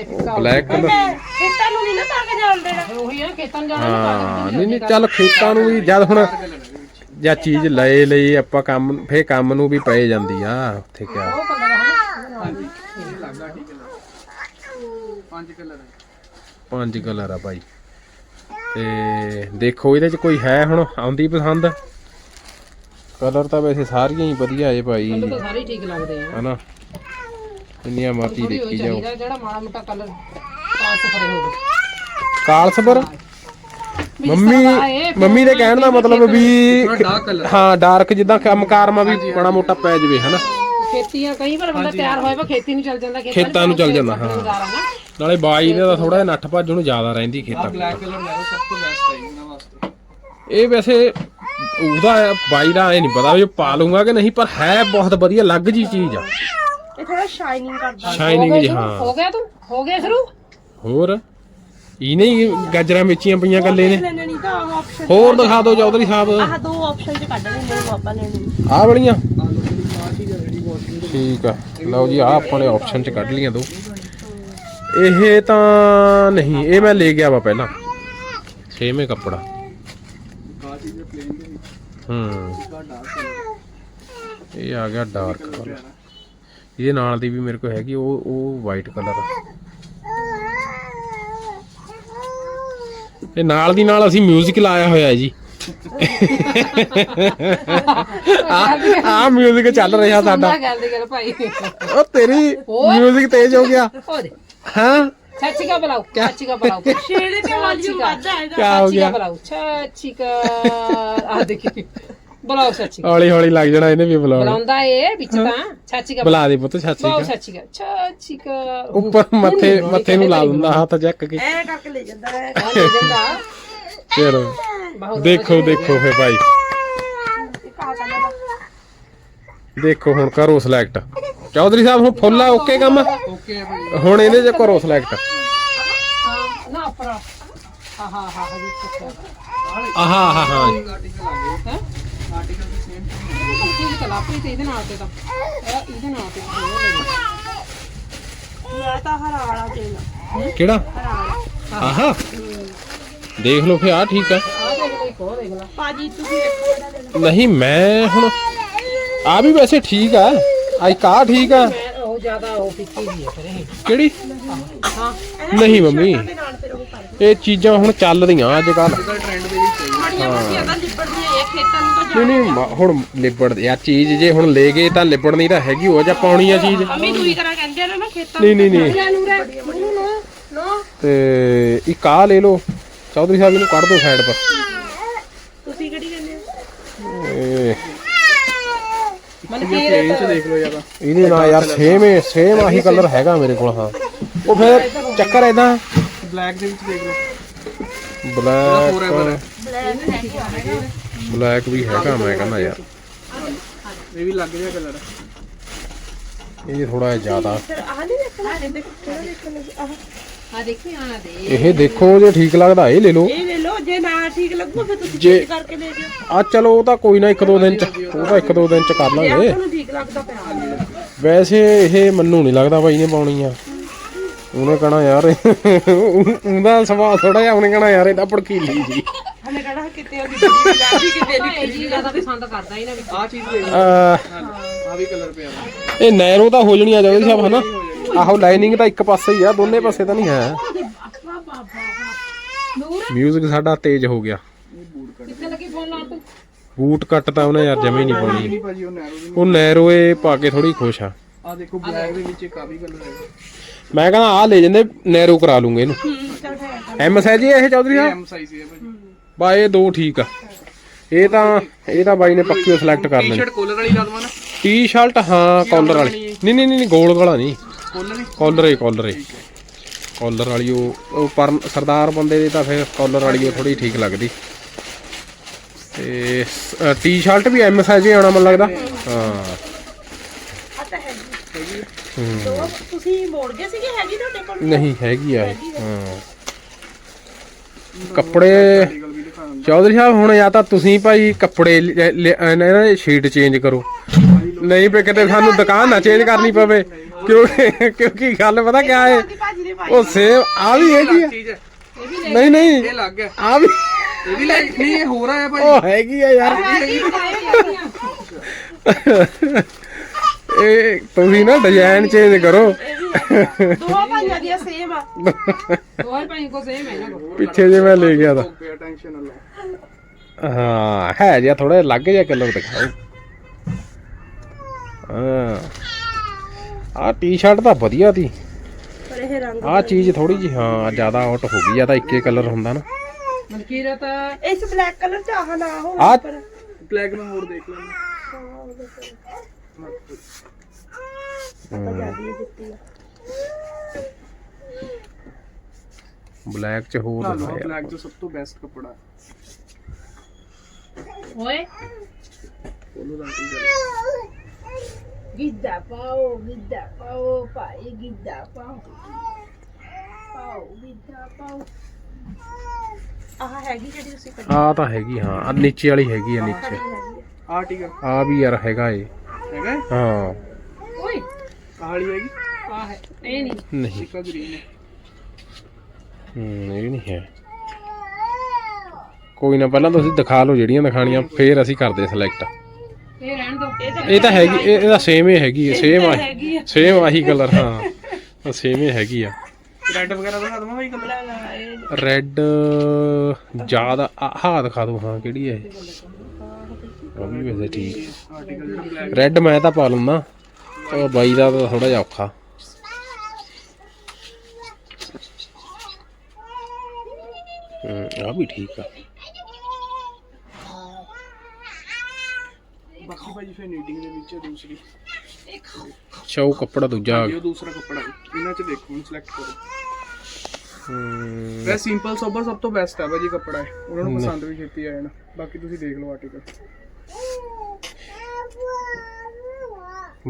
ਬਲੈਕ ਕਲਰ ਖੇਤਾਂ ਨੂੰ ਨਹੀਂ ਨਾ ਪਾ ਕੇ ਜਾਣ ਦੇਣਾ। ਉਹੀ ਆ ਖੇਤਾਂ ਨੂੰ ਜਾਣਾ ਨਾ ਹਾਂ ਨਹੀਂ ਨਹੀਂ ਚੱਲ ਖੇਤਾਂ ਨੂੰ ਵੀ ਜਦ ਹੁਣ ਜਾਂ ਚੀਜ਼ ਲਏ ਲਈ ਆਪਾਂ ਕੰਮ ਫੇ ਕੰਮ ਨੂੰ ਵੀ ਪਏ ਜਾਂਦੀ ਆ ਉੱਥੇ ਕਿਆ। ਉਹ ਕਲਰ ਹੈ ਹਾਂਜੀ ਪੰਜ ਕਲਰ ਹੈ ਪੰਜ ਕਲਰ ਆ ਭਾਈ ਤੇ ਦੇਖੋ ਇਹਦੇ ਚ ਕੋਈ ਹੈ ਹੁਣ ਆਉਂਦੀ ਪਸੰਦ? ਕਲਰ ਤਾਂ ਵੈਸੇ ਸਾਰੀਆਂ ਹੀ ਵਧੀਆ ਏ ਭਾਈ। ਤਾਂ ਸਾਰੇ ਠੀਕ ਲੱਗਦੇ ਆ। ਹਨਾ? ਇੰਨੀਆਂ ਮਰਜ਼ੀ ਥੋੜੀ ਦੇਖੀ ਜਾਓ। ਚਾਹੀਦਾ ਜਿਹੜਾ ਮਾੜਾ ਮੋਟਾ ਕਲਰ ਪਾਸ ਕਰੇ ਹੋਵੇ। ਕਾਲਸਬਰ ਵੀ ਮੰਮੀ ਇਹ ਮੰਮੀ ਦੇ ਕਹਿਣ ਦਾ ਮਤਲਬ ਵੀ। ਹਾਂ ਡਾਰਕ ਜਿੱਦਾਂ ਕੰਮ ਕਾਰਮਾ ਵੀ ਬੜਾ ਮੋਟਾ ਪੈ ਜਵੇ ਹਨਾ? ਖੇਤੀਆਂ ਕਈ ਵਾਰ ਬੰਦਾ ਤਿਆਰ ਹੋਇਆ ਵਾ ਖੇਤੀ ਨੂੰ ਚੱਲ ਜਾਂਦਾ ਖੇਤਾਂ ਨੂੰ ਚੱਲ ਜਾਂਦਾ, ਹਾਂ। ਨਾ ਨਾਲੇ ਬਾਈ ਦੇ ਤਾਂ ਥੋੜਾ ਜਿਹਾ ਨੱਠ ਭੱਜ ਉਹਨੂੰ ਜ਼ਿਆਦਾ ਰਹਿੰਦੀ ਖੇਤਾਂ ਆ ਬਲੈਕ ਕਲਰ ਲੈ ਲਓ ਸਭ ਤੋਂ ਬੈਸਟ ਹੈ ਇਹਨਾਂ ਵਾਸਤੇ। ਇਹ ਵੈਸੇ ਉਹਦਾ ਬਾਈ ਦਾ ਇਹ ਨਹੀਂ ਪਤਾ ਵੀ ਉਹ ਪਾ ਲੂੰਗਾ ਕਿ ਨਹੀਂ ਪਰ ਹੈ ਬਹੁਤ ਵਧੀਆ ਲੱਗ ਜੀ ਚੀਜ਼ ਆ। ਇਹ ਥੋੜਾ ਸ਼ਾਈਨਿੰਗ ਕਰਦਾ। ਸ਼ਾਈਨਿੰਗ ਜੀ ਹੋ ਹਾਂ। ਗਿਆ ਤੂੰ? ਹੋ ਗਿਆ ਸ਼ੁਰੂ? ਹੋਰ? ਇਹਨੇ ਹੀ ਗਾਜਰਾਂ ਵੇਚੀਆਂ ਪਈਆਂ ਗੱਲੇ ਨੇ। ਲੈਣੇ ਨਹੀਂ ਤਾਂ ਆਹ ਆਪਸ਼ਨ ਹੋਰ ਦਿਖਾ ਦਿਓ ਚੌਧਰੀ ਸਾਹਿਬ। ਆਹ ਦੋ ਆਪਸ਼ਨ ਚ ਕੱਢ ਲੈਣੇ ਉਹ ਆਪਾਂ ਲੈਣੇ। ਆਹ ਵਾਲੀਆਂ? ਠੀਕ ਆ। ਲਓ ਜੀ ਆਹ ਆਪਾਂ ਨੇ ਆਪਸ਼ਨ ਚ ਕੱਢ ਲੀਆਂ ਦੋ। ਇਹ ਤਾਂ ਨਹੀਂ ਇਹ ਮੈਂ ਲੈ ਗਿਆ ਵਾ ਪਹਿਲਾਂ। ਸੇਮ ਹੀ ਕੱਪੜਾ। ਹੂੰ। ਇਹ ਆ ਗਿਆ ਡਾਰਕ ਕਲਰ ਇਹਦੇ ਨਾਲ ਦੀ ਵੀ ਮੇਰੇ ਕੋਲ ਹੈਗੀ ਉਹ ਉਹ ਵਾਈਟ ਕਲਰ ਇਹ ਨਾਲ ਦੀ ਨਾਲ ਅਸੀਂ 뮤직 ਲਾਇਆ ਹੋਇਆ ਹੈ ਜੀ ਆ ਆ 뮤직 ਚੱਲ ਰਿਹਾ ਸਾਡਾ ਸੁਣਦਾ ਗੱਲ ਦੀ ਗੱਲ ਭਾਈ ਉਹ ਤੇਰੀ 뮤직 ਤੇਜ਼ ਹੋ ਗਿਆ ਹੋ ਦੇ ਹਾਂ ਚਾਚੀ ਕਾ ਬੁਲਾਓ ਚਾਚੀ ਕਾ ਬੁਲਾਓ ਸ਼ੇਰੇ ਤੇ ਵਾਲੀਅਮ ਵੱਧਦਾ ਹੈਗਾ ਕੀ ਹੋ ਚਾਚੀ ਕਾ ਗਿਆ ਬੁਲਾਓ ਚਾਚੀ ਕਾ ਆ ਦੇਖੀ ਬੁਲਾਓ ਚਾਚੀ। ਹੌਲੀ ਹੌਲੀ ਲੱਗ ਜਾਣਾ ਇਹਨੇ ਵੀ ਬੁਲਾਉਣ। ਬੁਲਾਉਂਦਾ ਏ ਵਿੱਚ ਤਾਂ ਚਾਚੀ ਕਾ ਬੁਲਾ ਦੇ ਪੁੱਤ ਛਾਤੀ ਬੁਲਾਓ ਕਾ ਚਾਚੀ ਕਾ ਚਾਚੀ ਕਾ ਉੱਪਰ ਮੱਥੇ ਮੱਥੇ ਨੂੰ ਲਾ ਦਿੰਦਾ ਹੱਥ ਚੱਕ ਕੇ। ਐ ਕਰਕੇ ਲੈ ਜਾਂਦਾ ਹੈ ਆ ਲੈ ਜਾਂਦਾ। ਫਿਰ ਬਹੁਤ ਦੇਖੋ ਦੇਖੋ ਫੇ ਭਾਈ। ਆਹ ਦੇਖੋ ਹੁਣ ਕਰੋ ਸਿਲੈਕਟ ਚੌਧਰੀ ਸਾਹਿਬ ਹੁਣ ਫੁੱਲ ਆ ਓਕੇ ਕੰਮ? ਓਕੇ ਭਾਈ। ਹੁਣ ਇਹਦੇ ਚ ਕਰੋ ਸਿਲੈਕਟ ਹਾਂ ਨਾ ਉੱਪਰ ਆ ਹਾਂ ਹਾਂ ਹਾਂ ਹਾਂ ਜੀ ਚੱਕਿਆ ਆਹਾ ਆਹਾ। ਹਾਂ। ਆਰਟੀਕਲ ਆ ਗਏ ਹੈ। ਆਰਟੀਕਲ ਦੀ ਸੇਮ ਚੀਜ਼ ਕਲਾ ਪਈ ਤੇ ਇਹਦੇ ਨਾਲ ਤੇ ਤਾਂ। ਇਹ ਇਹਦੇ ਨਾਲ ਤੇ ਤਾਂ ਉਹ ਲੈ ਲਓ। ਮੈਂ ਤਾਂ ਹਰਾ ਵਾਲਾ ਦੇਣਾ ਕਿਹੜਾ? ਹਰਾ ਵਾਲਾ। ਆਹਾ। ਦੇਖ ਲਓ ਫੇ ਆ ਠੀਕ ਆ। ਆਹ ਦੇਖ ਲੈ ਇੱਕ ਹੋਰ ਦੇਖ ਲੈ। ਪਾਜੀ ਤੁਸੀਂ ਦੇਖੋ ਕਿਹੜਾ ਲੈਣਾ ਨਹੀਂ ਮੈਂ ਹੁਣ ਆ ਵੀ ਵੈਸੇ ਠੀਕ ਆ। ਆ ਇੱਕ ਆ ਠੀਕ ਆ। ਮੈਂ ਉਹ ਜ਼ਿਆਦਾ ਉਹ ਫਿੱਕੀ ਵੀ ਹੈ ਫਿਰ ਇਹ। ਕਿਹੜੀ? ਹਾਂ। ਨਹੀਂ ਮੰਮੀ। ਦੇ ਨਾਲ ਫਿਰ ਉਹ ਕਰ ਇਹ ਚੀਜ਼ਾਂ ਹੁਣ ਚੱਲ ਰਹੀਆਂ ਅੱਜ ਕੱਲ ਟ੍ਰੈਂਡ ਦੇ ਵਿੱਚ ਮਾੜੀਆਂ ਮੋਟੀਆਂ ਤਾਂ ਲਿਪੜਦੀਆਂ ਇਹ ਖੇਤਾਂ ਨੂੰ ਨਹੀਂ ਨਹੀਂ? ਮ- ਹੁਣ ਲਿਬੜ ਯਾ ਚੀਜ਼ ਜੇ ਹੁਣ ਲੈ ਗਏ ਤਾਂ ਲਿਬੜਨੀ ਤਾਂ ਹੈਗੀ ਹੋ ਜਾਂ ਪਾਉਣੀ ਆ ਚੀਜ਼। ਅਮੀ ਦੂਈ ਤਰ੍ਹਾਂ ਕਹਿੰਦੇ ਆ ਨਾ ਖੇਤਾਂ ਨਹੀਂ ਨਹੀਂ ਨਹੀਂ। ਤੇ ਇੱਕ ਆ ਲੈ ਲਓ ਚੌਧਰੀ ਸਾਹਿਬ ਇਹਨੂੰ ਕੱਢ ਦਿਓ ਸਾਈਡ ਪਰ। ਤੁਸੀਂ ਕਿਹੜੀ ਕਹਿੰਦੇ ਹੋ? ਇਹ ਮਨ ਕੀ ਪਲੇਨ ਚ ਦੇਖ ਲਓ ਜ਼ਿਆਦਾ ਇਹਦੇ ਨਾਲ ਯਾਰ ਸੇਮ ਹੈ ਸੇਮ ਆਹੀ ਕਲਰ ਹੈਗਾ ਮੇਰੇ ਕੋਲ ਹਾਂ। ਉਹ ਫਿਰ ਚੱਕਰ ਐਦਾਂ ਬਲੈਕ ਦੇ ਵਿੱਚ ਦੇਖ ਲਓ। ਬਲੈਕ ਬਲੈਕ ਵੀ ਹੈਗਾ ਮੈਂ ਕਹਿੰਦਾ ਯਾਰ। ਇਹ ਵੀ ਲੱਗ ਰਿਹਾ ਕਲਰ। ਇਹ ਥੋੜਾ ਜ਼ਿਆਦਾ। ਫਿਰ ਆਹ ਨਹੀਂ ਦੇਖਣਾ? ਇਹ ਦੇਖੋ ਕਿਹੜਾ ਦੇਖਣਾ ਆਹ। ਆ ਦੇਖੀ ਆ ਦੇ। ਇਹ ਦੇਖੋ ਜੇ ਠੀਕ ਲੱਗਦਾ ਇਹ ਲੈ ਲਓ। ਇਹ ਲੈ ਲਓ ਜੇ ਨਾ ਠੀਕ ਲੱਗੂ ਫਿਰ ਤੁਸੀਂ ਚੇਂਜ ਕਰਕੇ ਲੈ ਜਿਓ ਆ ਚਲੋ ਉਹ ਤਾਂ ਕੋਈ ਨਾ ਇੱਕ ਦੋ ਦਿਨ ਚ ਉਹ ਤਾਂ ਇੱਕ ਦੋ ਦਿਨ ਚ ਕਰ ਲਾਂਗੇ। ਤੁਹਾਨੂੰ ਠੀਕ ਲੱਗਦਾ ਪਿਆ ਲੈ ਲਓ। ਵੈਸੇ ਇਹ ਮੰਨੂ ਨਹੀਂ ਲੱਗਦਾ ਬਾਈ ਨੇ ਪਾਉਣੀ ਆ। ਉਹਨੇ ਕਹਣਾ ਯਾਰ ਉਹਦਾ ਸੁਭਾਅ ਥੋੜਾ ਜਿਹਾ ਉਹਨੇ ਕਹਣਾ ਯਾਰ ਇਹ ਤਾਂ ਭੜਕੀਲੀ ਜੀ। ਕਿਤੇ ਉਹਦੀ ਕਿਤੇ ਇਹ ਜੀ ਜ਼ਿਆਦਾ ਪਸੰਦ ਕਰਦਾ ਇਹਨਾਂ ਵਿੱਚ। ਆ ਚੀਜ਼ ਦੇਖ ਅਹ ਆ ਵੀ ਕਲਰ ਪਿਆ ਵਾ। ਇਹ ਨੈਰੋ ਤਾਂ ਹੋ ਜਣੀ ਆ ਜਾਵੇ ਸਾਹਿਬ ਹਨਾ? ਆਹੋ ਲਾਈਨਿੰਗ ਤਾਂ ਇੱਕ ਪਾਸੇ ਹੀ ਆ ਦੋਨੇ ਪਾਸੇ ਤਾਂ ਨਹੀਂ ਹੈ। ਮਿਊਜ਼ਿਕ ਸਾਡਾ ਤੇਜ਼ ਹੋ ਗਿਆ। ਕਿੱਥੇ ਲੱਗੀ ਫੋਨ ਲਾਉਣ ਤੂੰ? ਬੂਟ ਕੱਟ ਤਾਂ ਉਹਨੇ ਯਾਰ ਜਮੇ ਨਹੀਂ ਪਾਉਣੀ। ਭਾਜੀ ਉਹ ਨੈਰੋ ਦੀ ਉਹ ਨੈਰੋ ਇਹ ਪਾ ਕੇ ਥੋੜੀ ਖੁਸ਼ ਆ। ਆ ਦੇਖੋ ਬਲੈਕ ਦੇ ਵਿੱਚ ਇੱਕ ਆ ਵੀ ਕਲਰ ਹੈ। ਮੈਂ ਕਹਿੰਦਾ ਆ ਲੈ ਜਾਂਦੇ ਨੈਰੋ ਕਰਾ ਲੂੰਗੇ ਇਹਨੂੰ। ਐਮ ਸਾਈਜ਼ ਹੀ ਆ ਇਹ ਚੌਧਰੀ ਸਾਹਿਬ? ਐਮ ਸਾਈਜ਼ ਹੈ ਭਾਜੀ। ਬਾ ਇਹ ਦੋ ਠੀਕ ਆ। ਇਹ ਤਾਂ ਇਹ ਤਾਂ ਬਾਈ ਨੇ ਪੱਕੀ ਸਿਲੈਕਟ ਕਰ ਲੈਣੀ। ਟੀ-ਸ਼ਰਟ ਕੋਲਰ ਵਾਲੀ ਲਾ ਦਵਾਂ ਨਾ? ਟੀ-ਸ਼ਰਟ ਹਾਂ ਕਾਲਰ ਵਾਲੀ। ਨਹੀਂ ਨਹੀਂ ਨਹੀਂ ਗੋਲ ਗਲਾ ਨਹੀਂ। ਕੋਲਰ ਹੀ ਕਾਲਰ ਹੀ ਕਾਲਰ ਹੀ ਕਾਲਰ ਵਾਲੀ ਉਹ ਉਹ ਪਰ ਸਰਦਾਰ ਬੰਦੇ ਦੀ ਤਾਂ ਫਿਰ ਕਾਲਰ ਵਾਲੀ ਉਹ ਥੋੜੀ ਠੀਕ ਲੱਗਦੀ। ਤੇ ਟੀ-ਸ਼ਰਟ ਵੀ ਐਮ ਸਾਈਜ਼ ਹੀ ਆਉਣਾ ਮੈਨੂੰ ਲੱਗਦਾ। ਹਾਂ। ਆ ਤਾਂ ਹੈਗੀ। ਹੂੰ। ਦੋ ਤੁਸੀਂ ਮੋੜ ਗਏ ਸੀਗੇ ਹੈਗੀ ਤੁਹਾਡੇ ਕੋਲ? ਨਹੀਂ ਹੈਗੀ ਆ। ਹਾਂ। ਕੱਪੜੇ ਚੌਧਰੀ ਸਾਹਿਬ ਹੁਣ ਜਾਂ ਤਾਂ ਤੁਸੀਂ ਭਾਈ ਕੱਪੜੇ ਲਿ- ਲਿ- ਇਹਨਾਂ ਦੇ ਸ਼ੀਟ ਚੇਂਜ ਕਰੋ। ਨਹੀਂ ਪਏ ਕਿਤੇ ਸਾਨੂੰ ਦੁਕਾਨ ਨਾ ਚੇਂਜ ਕਰਨੀ ਪਵੇ। ਕਿਉਂਕਿ ਕਿਉਂਕਿ ਗੱਲ ਪਤਾ ਕਿਆ ਹੈ? ਦੀ ਭਾਜੀ ਨੇ ਪਾਈ ਉਹ ਸੇਮ ਆ ਵੀ ਹੈਗੀ ਆ। ਚੀਜ਼ ਹੈ ਨਹੀਂ ਨਹੀਂ। ਇਹ ਲੱਗ ਗਿਆ। ਆ ਵੀ ਇਹ ਵੀ ਲੈ ਨਹੀਂ ਇਹ ਹੋ ਰਿਹਾ ਹੈ ਭਾਜੀ। ਉਹ ਹੈਗੀ ਆ ਯਾਰ। ਇਹ ਤੁਸੀਂ ਨਾ ਡਿਜ਼ਾਈਨ ਚੇਂਜ ਕਰੋ। ਦੋ ਭਾਈਆਂ ਦੀਆਂ ਸੇਮ ਆ। ਦੋਹੇ ਭਾਈ ਕੋ ਸੇਮ ਹੈ ਨਾ ਪਿੱਛੇ ਜੇ ਮੈਂ ਲੈ ਗਿਆ ਤਾਂ। ਟੈਨਸ਼ਨ ਨਾ ਲਓ ਹਾਂ ਹੈ ਜਿਆ ਥੋੜਾ ਲੱਗ ਜਿਆ ਕਲਰ ਦਿਖਾਓ। ਹਾਂ। ਆ ਟੀ-ਸ਼ਰਟ ਤਾਂ ਵਧੀਆ ਦੀ ਪਰ ਇਹ ਰੰਗ ਆ ਚੀਜ਼ ਥੋੜੀ ਜੀ ਹਾਂ ਜ਼ਿਆਦਾ ਆਊਟ ਹੋ ਗਈ ਆ ਤਾਂ ਇੱਕੇ ਕਲਰ ਹੁੰਦਾ ਨਾ। ਮਨਕੀਰਤ ਇਸ ਬਲੈਕ ਕਲਰ ਚ ਆਹ ਨਾ ਹੋ ਆ ਬਲੈਕ ਮੈਂ ਹੋਰ ਦੇਖ ਬਲੈਕ ਚ ਹੋਰ ਨਾ ਲਓ ਦਿਖਾਇਆ। ਬਲੈਕ ਜੋ ਸਭ ਤੋਂ ਬੈਸਟ ਕੱਪੜਾ। ਹੈ ਓਏ ਕੋਲੋ ਦਾ ਕੀ ਗੱਲ ਗਿੱਧਾ ਪਾਓ ਗਿੱਧਾ ਪਾਓ ਭਾਈ ਗਿੱਧਾ ਪਾਓ ਪਾਓ ਗਿੱਧਾ ਪਾਓ ਆਹ ਹੈਗੀ ਜਿਹੜੀ ਤੁਸੀਂ ਕੱਢੀ। ਆ ਤਾਂ ਹੈਗੀ ਹਾਂ। ਆ ਨੀਚੇ ਵਾਲੀ ਹੈਗੀ ਆ ਨੀਚੇ। ਆ। ਠੀਕ ਆ। ਆ ਵੀ ਯਾਰ ਹੈਗਾ ਏ। ਹੈਗਾ? ਹਾਂ। ਓਏ। ਆਹ ਵਾਲੀ ਹੈਗੀ? ਆ ਹੈ। ਇਹ ਨਹੀਂ। ਨਹੀਂ। ਸਿੱਕਾ ਗ੍ਰੀਨ। ਹੈ ਹੂੰ ਇਹ ਨਹੀਂ ਹੈ। ਕੋਈ ਨਾ ਪਹਿਲਾਂ ਤੁਸੀਂ ਦਿਖਾ ਲਓ ਜਿਹੜੀਆਂ ਦਿਖਾਣੀਆਂ ਫੇਰ ਅਸੀਂ ਕਰਦੇ ਸਿਲੈਕਟ ਇਹ ਰਹਿਣ ਦੋ। ਇਹ ਤਾਂ ਹੈਗੀ ਇਹ- ਇਹਦਾ ਸੇਮ ਹੀ ਹੈਗੀ ਹੈ ਸੇਮ ਆਹੀ ਸੇਮ ਆਹੀ ਕਲਰ ਹਾਂ। ਸੇਮ ਹੀ ਹੈਗੀ ਆ। ਰੈੱਡ ਵਗੈਰਾ ਦਿਖਾ ਦਵਾਂ ਭਾਈ ਕਲਰ ਇਹ ਰੈੱਡ ਜ਼ਿਆਦਾ ਆਹ ਦਿਖਾ ਦੋ ਹਾਂ ਕਿਹੜੀ ਹੈ ਇਹ? ਉਹ ਵੀ ਵੈਸੇ ਠੀਕ ਆਰਟੀਕਲ ਜਿਹੜਾ ਬਲੈਕ ਰੈੱਡ ਮੈਂ ਤਾਂ ਪਾ ਲੂੰਦਾ ਉਹ ਬਾਈ ਦਾ ਤਾਂ ਥੋੜਾ ਜਿਹਾ ਔਖਾ। ਹੂੰ ਆ ਵੀ ਠੀਕ ਆ। ਬਾਕੀ ਭਾਜੀ ਫਿਰ ਨੀਟਿੰਗ ਦੇ ਵਿੱਚ ਹੈ ਦੂਸਰੀ ਅੱਛਾ ਉਹ ਕੱਪੜਾ ਦੂਜਾ ਆ ਇਹ ਦੂਸਰਾ ਕੱਪੜਾ। ਹੈ ਇਹਨਾਂ ਚ ਦੇਖੋ ਹੁਣ ਸਿਲੈਕਟ ਕਰੋ। ਹੂੰ, ਵੈਸੇ ਸਿੰਪਲ ਸੋਬਰ ਸਭ ਤੋਂ ਬੈਸਟ ਹੈ ਭਾਜੀ ਕੱਪੜਾ ਹੈ ਉਹਨਾਂ ਨੂੰ ਪਸੰਦ ਵੀ ਛੇਤੀ ਆ ਜਾਣਾ। ਬਾਕੀ ਤੁਸੀਂ ਦੇਖ ਲਓ ਆਰਟੀਕਲ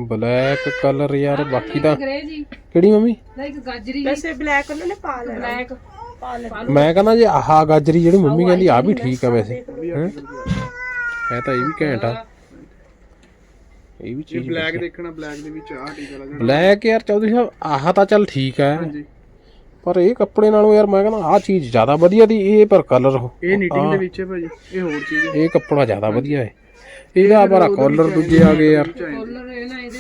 ਬਲੈਕ ਕਲਰ ਯਾਰ ਬਾਕੀ ਤਾਂ ਗਰੇ ਜੀ। ਕਿਹੜੀ ਮੰਮੀ? ਲਾਈਕ ਗਾਜਰੀ। ਵੈਸੇ ਬਲੈਕ ਉਹਨਾਂ ਨੇ ਪਾ ਲੈਣਾ। ਬਲੈਕ ਮੈਂ ਕਹਿੰਦਾ ਜੇ ਆਹ ਗਾਜਰੀ ਜਿਹੜੀ ਮੰਮੀ ਕਹਿੰਦੀ ਆ ਵੀ ਠੀਕ ਆ ਵੈਸੇ। ਵੀ ਵੀ। ਹੈ? ਤਾਂ ਇਹ ਵੀ ਘੈਂਟ ਆ। ਇਹ ਵੀ ਜੇ ਚੀਜ਼ ਬਲੈਕ ਦੇਖਣਾ ਬਲੈਕ ਦੇ ਵਿੱਚ ਆਰਟੀਕਲ ਆ ਜਿਹੜਾ ਬਲੈਕ ਯਾਰ ਚੌਧਰੀ ਸਾਹਿਬ ਆਹ ਤਾਂ ਚੱਲ ਠੀਕ ਹੈ ਹਾਂਜੀ। ਪਰ ਇਹ ਕੱਪੜੇ ਨਾਲੋਂ ਯਾਰ ਮੈਂ ਕਹਿੰਦਾ ਆਹ ਚੀਜ਼ ਜ਼ਿਆਦਾ ਵਧੀਆ ਦੀ ਇਹ ਪਰ ਕਲਰ ਇਹ ਨੀਟਿੰਗ ਦੇ ਵਿੱਚ ਹੈ ਭਾਜੀ ਇਹ ਹੋਰ ਚੀਜ਼ ਹੈ। ਇਹ ਕੱਪੜਾ ਜ਼ਿਆਦਾ ਵਧੀਆ ਹੈ। ਇਹਦਾ ਪਰ ਕਾਲਰ ਦੂਜੇ ਆ ਗਏ ਯਾਰ। ਕੋਲਰ ਇਹ ਨਾ ਇਹਦੇ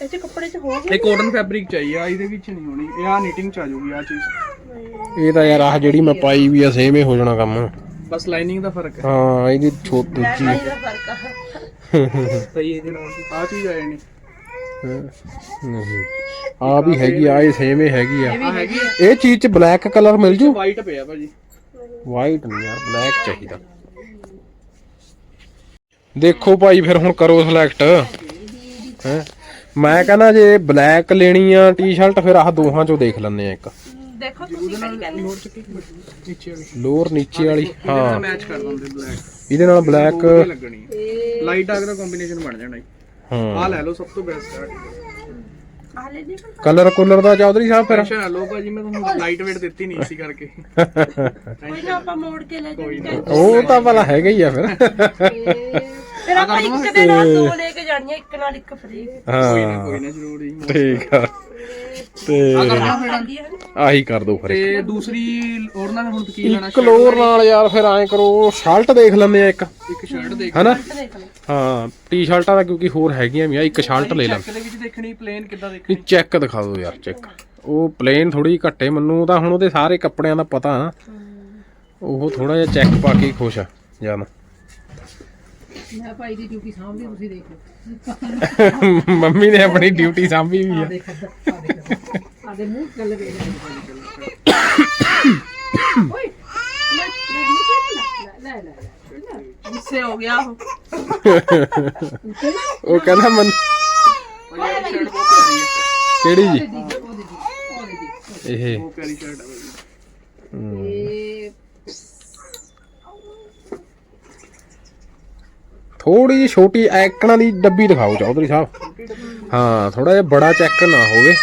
ਇਹ ਚ ਕੱਪੜੇ ਚ ਹੋ ਇਹ ਕਾਟਨ ਫੈਬਰਿਕ ਚਾਹੀਏ ਆ ਇਹਦੇ ਵਿੱਚ ਨਹੀਂ ਹੋਣੀ। ਇਹ ਆ ਨੀਟਿੰਗ ਚ ਆ ਜਾਊਗੀ ਆ ਚੀਜ਼। ਇਹ ਤਾਂ ਯਾਰ ਆਹ ਜਿਹੜੀ ਮੈਂ ਪਾਈ ਵੀ ਆ ਸੇਮ ਹੀ ਹੋ ਜਾਣਾ ਕੰਮ। ਬਸ ਲਾਈਨਿੰਗ ਦਾ ਫ਼ਰਕ ਹੈ। ਹਾਂ ਇਹਦੀ ਛੋਟ ਲਾਈਨ ਦਾ ਫ਼ਰਕ ਆ। ਸਹੀ ਇਹਦੇ ਨਾਲ ਆ ਚੀਜ਼ ਆ ਜਾਣੀ। ਨਹੀਂ ਆ ਵੀ ਹੈਗੀ ਆ ਇਹ ਸੇਮ ਹੀ ਹੈਗੀ ਆ। ਆ ਹੈਗੀ ਇਹ ਚੀਜ਼ ਚ ਬਲੈਕ ਕਲਰ ਮਿਲ ਜੂ? ਵਾਈਟ ਪਿਆ ਭਾਜੀ। ਵਾਈਟ ਨਹੀਂ ਯਾਰ ਬਲੈਕ ਚਾਹੀਦਾ। ਦੇਖੋ ਭਾਈ ਫਿਰ ਹੁਣ ਕਰੋ ਸਿਲੈਕਟ ਹੈ? ਮੈਂ ਕਹਿੰਦਾ ਜੇ ਬਲੈਕ ਲੈਣੀ ਆ ਟੀ-ਸ਼ਰਟ ਫਿਰ ਆਹ ਦੋਹਾਂ ਚੋਂ ਦੇਖ ਲੈਂਦੇ ਆ ਇੱਕ। ਦੇਖੋ ਤੁਸੀਂ ਕਿਹੜੀ ਕਹਿੰਦੇ ਨੋਟ ਚੱਕੀ ਨੀਚੇ ਵਾਲੀ। ਲੋਅਰ ਨੀਚੇ ਵਾਲੀ ਹਾਂ। ਮੈਚ ਕਰ ਦਿੰਦੇ ਬਲੈਕ ਇਹਦੇ ਨਾਲ ਬਲੈਕ ਲੱਗਣੀ ਹੈ ਲਾਈਟ ਦਾ ਕੰਬੀਨੇਸ਼ਨ ਬਣ ਜਾਣਾ ਹਾਂ। ਆ ਲੈ ਲਓ ਸਭ ਤੋਂ ਬੈਸਟ ਹੈ ਆ ਲੈ ਨਹੀਂ ਕਲਰ ਕੁਲਰ ਦਾ ਚੌਧਰੀ ਸਾਹਿਬ ਫਿਰ। ਟੈਨਸ਼ਨ ਨਾ ਲਓ ਭਾਜੀ ਮੈਂ ਤੁਹਾਨੂੰ ਲਾਈਟ ਵੇਟ ਦਿੱਤੀ ਨਹੀਂ ਇਸੀ ਕਰਕੇ। ਕੋਈ ਨਾ ਆਪਾਂ ਮੋੜ ਕੇ ਲੈ ਜਾਵਾਂਗੇ ਉਹ ਤਾਂ ਭਲਾ ਹੈਗਾ ਹੀ ਆ ਫਿਰ। ਫਿਰ ਆਪਾਂ ਇੱਕ ਦੇ ਨਾਲ ਦੋ ਲੈ ਕੇ ਜਾਣੀਆਂ ਇੱਕ ਨਾਲ ਇੱਕ ਫ੍ਰੀ ਹਾਂ। ਕੋਈ ਨਾ ਜ਼ਰੂਰੀ ਠੀਕ ਆ। ਤੇ ਹੈ ਆਹੀ ਕਰ ਦੋ ਫਿਰ ਤੇ ਦੂਸਰੀ ਹੋਰ ਨਾਲ ਹੁਣ ਕੀ ਲੈਣਾ ਇੱਕ ਲੋਰ ਨਾਲ ਯਾਰ ਫਿਰ ਐਂ ਕਰੋ ਸ਼ਰਟ ਦੇਖ ਲੈਂਦੇ ਆ ਇੱਕ। ਇੱਕ ਸ਼ਰਟ ਦੇਖ ਹਨਾ? ਦੇਖ ਲੈ। ਹਾਂ ਟੀ-ਸ਼ਰਟਾਂ ਦਾ ਕਿਉਂਕਿ ਹੋਰ ਹੈਗੀਆਂ ਵੀ ਆ ਇੱਕ ਸ਼ਰਟ ਲੈ ਲਾਂ। ਚੈੱਕ ਦੇ ਵਿੱਚ ਦੇਖਣੀ ਪਲੇਨ ਕਿੱਦਾਂ ਦੇਖਣੀ? ਨਹੀਂ ਚੈੱਕ ਦਿਖਾ ਦਿਓ ਯਾਰ ਚੈੱਕ ਉਹ ਪਲੇਨ ਥੋੜੀ ਘੱਟੇ ਮੈਨੂੰ ਤਾਂ ਹੁਣ ਉਹਦੇ ਸਾਰੇ ਕੱਪੜਿਆਂ ਦਾ ਪਤਾ। ਉਹ ਥੋੜਾ ਜਿਹਾ ਚੈੱਕ ਪਾ ਕੇ ਹੀ ਖੁਸ਼ ਆ ਜਾਨ ਮੈਂ ਭਾਈ ਦੀ ਡਿਊਟੀ ਸਾਂਭਦੀ ਤੁਸੀਂ ਦੇਖ ਲਓ। ਮੰਮੀ ਨੇ ਆਪਣੀ ਡਿਊਟੀ ਸਾਂਭੀ ਵੀ ਆ। ਦੇਖ ਆ ਦੇਖ ਆਦੇ ਮੂੰਹ ਗੱਲ ਵੇਖ ਓਏ ਲੈ ਲੈ ਲੈ ਲੈ ਲੈ ਲੈ ਗੁੱਸੇ ਹੋ ਗਿਆ ਉਹ। ਉਹ ਕਹਿੰਦਾ ਮਨ ਕਿਹੜੀ ਜੀ? ਪਿਆਰੀ ਸ਼ਰਟ ਇਹ ਥੋੜੀ ਜਿਹੀ ਛੋਟੀ ਐਕਣਾ ਦੀ ਡੱਬੀ ਦਿਖਾਓ ਚੌਧਰੀ ਸਾਹਿਬ ਹਾਂ ਥੋੜਾ ਜਿਹਾ ਬੜਾ ਚੈੱਕ ਨਾ ਹੋਵੇ।